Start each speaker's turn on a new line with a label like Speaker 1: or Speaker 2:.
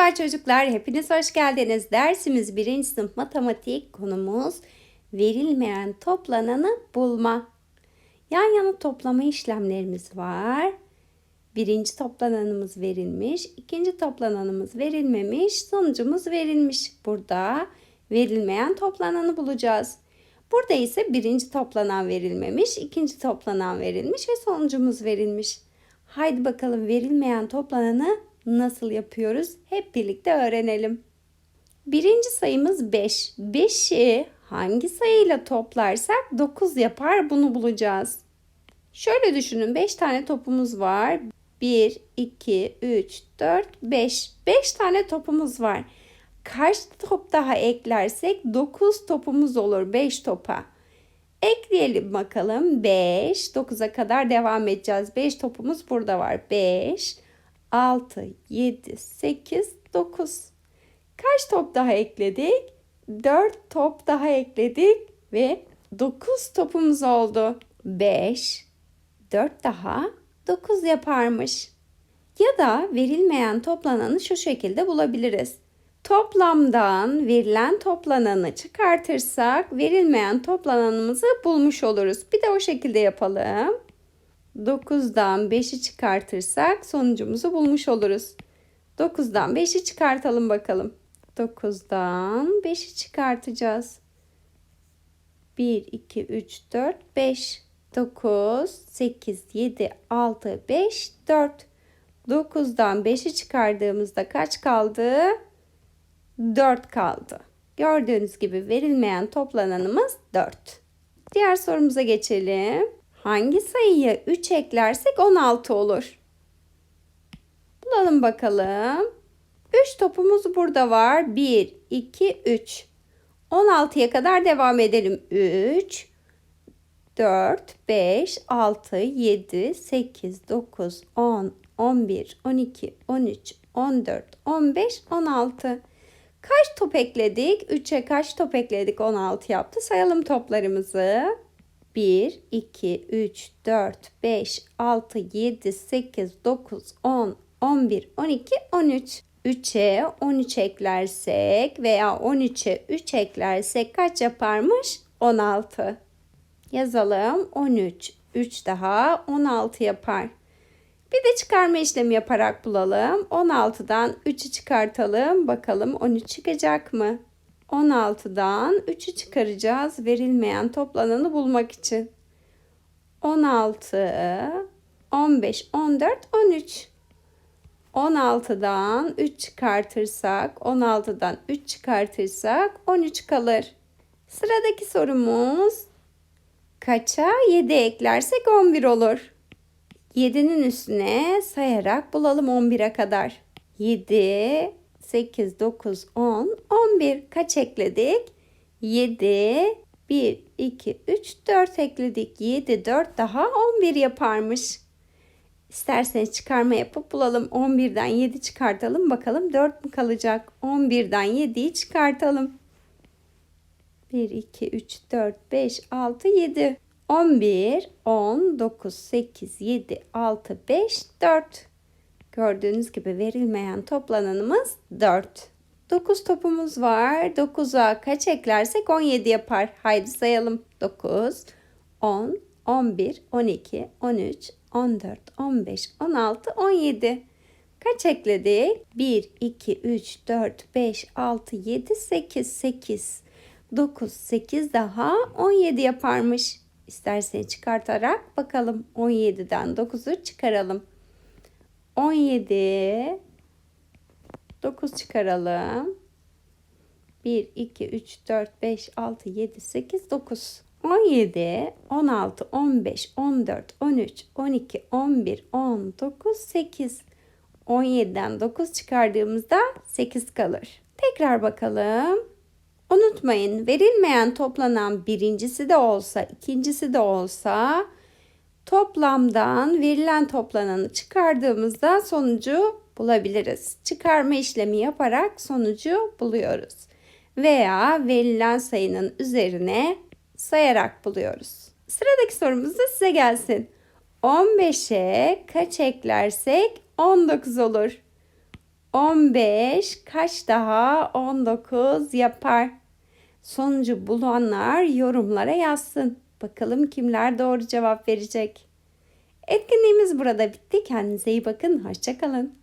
Speaker 1: Merhaba çocuklar, hepiniz hoş geldiniz. Dersimiz 1. sınıf matematik konumuz verilmeyen toplananı bulma. Yan yana toplama işlemlerimiz var. Birinci toplananımız verilmiş, ikinci toplananımız verilmemiş, sonucumuz verilmiş. Burada verilmeyen toplananı bulacağız. Burada ise birinci toplanan verilmemiş, ikinci toplanan verilmiş ve sonucumuz verilmiş. Haydi bakalım verilmeyen toplananı nasıl yapıyoruz? Hep birlikte öğrenelim. Birinci sayımız 5. 5'i hangi sayıyla toplarsak 9 yapar bunu bulacağız. Şöyle düşünün 5 tane topumuz var. 1, 2, 3, 4, 5. 5 tane topumuz var. Kaç top daha eklersek 9 topumuz olur 5 topa. Ekleyelim bakalım 5. 9'a kadar devam edeceğiz. 5 topumuz burada var. 5, 6, 7, 8, 9. Kaç top daha ekledik? 4 top daha ekledik ve 9 topumuz oldu. 5, 4 daha 9 yaparmış. Ya da verilmeyen toplananı şu şekilde bulabiliriz. Toplamdan verilen toplananı çıkartırsak verilmeyen toplananımızı bulmuş oluruz. Bir de o şekilde yapalım. 9'dan 5'i çıkartırsak sonucumuzu bulmuş oluruz. 9'dan 5'i çıkartalım bakalım. 9'dan 5'i çıkartacağız. 1, 2, 3, 4, 5. 9, 8, 7, 6, 5, 4. 9'dan 5'i çıkardığımızda kaç kaldı? 4 kaldı. Gördüğünüz gibi verilmeyen toplananımız 4. Diğer sorumuza geçelim. Hangi sayıya 3 eklersek 16 olur? Bulalım bakalım. 3 topumuz burada var. 1, 2, 3. 16'ya kadar devam edelim. 3, 4, 5, 6, 7, 8, 9, 10, 11, 12, 13, 14, 15, 16. Kaç top ekledik? 3'e kaç top ekledik? 16 yaptı. Sayalım toplarımızı. 1, 2, 3, 4, 5, 6, 7, 8, 9, 10, 11, 12, 13. 3'e 13 eklersek veya 13'e 3 eklersek kaç yaparmış? 16. Yazalım. 13. 3 daha 16 yapar. Bir de çıkarma işlemi yaparak bulalım. 16'dan 3'ü çıkartalım. Bakalım 13 çıkacak mı? 16'dan 3'ü çıkaracağız verilmeyen toplananı bulmak için. 16, 15, 14, 13. 16'dan 3 çıkartırsak, 16'dan 3 çıkartırsak 13 kalır. Sıradaki sorumuz kaça 7 eklersek 11 olur. 7'nin üstüne sayarak bulalım 11'e kadar. 7, 8, 9, 10, 11. Kaç ekledik? 7, 1, 2, 3, 4 ekledik. 7, 4 daha 11 yaparmış. İsterseniz çıkarma yapıp bulalım. 11'den 7 çıkartalım. Bakalım 4 mü kalacak? 11'den 7'yi çıkartalım. 1, 2, 3, 4, 5, 6, 7. 11, 10, 9, 8, 7, 6, 5, 4. Gördüğünüz gibi verilmeyen toplananımız 4. 9 topumuz var. 9'a kaç eklersek 17 yapar. Haydi sayalım. 9, 10, 11, 12, 13, 14, 15, 16, 17. Kaç ekledik? 1, 2, 3, 4, 5, 6, 7, 8, 8. 9, 8 daha 17 yaparmış. İsterseniz çıkartarak bakalım. 17'den 9'u çıkaralım. 17 9 çıkaralım. 1 2 3 4 5 6 7 8 9 17 16 15 14 13 12 11 19 8 17'den 9 çıkardığımızda 8 kalır. Tekrar bakalım. Unutmayın verilmeyen toplanan birincisi de olsa ikincisi de olsa toplamdan verilen toplananı çıkardığımızda sonucu bulabiliriz. Çıkarma işlemi yaparak sonucu buluyoruz. Veya verilen sayının üzerine sayarak buluyoruz. Sıradaki sorumuz da size gelsin. 15'e kaç eklersek 19 olur. 15 kaç daha 19 yapar? Sonucu bulanlar yorumlara yazsın. Bakalım kimler doğru cevap verecek. Etkinliğimiz burada bitti. Kendinize iyi bakın. Hoşçakalın.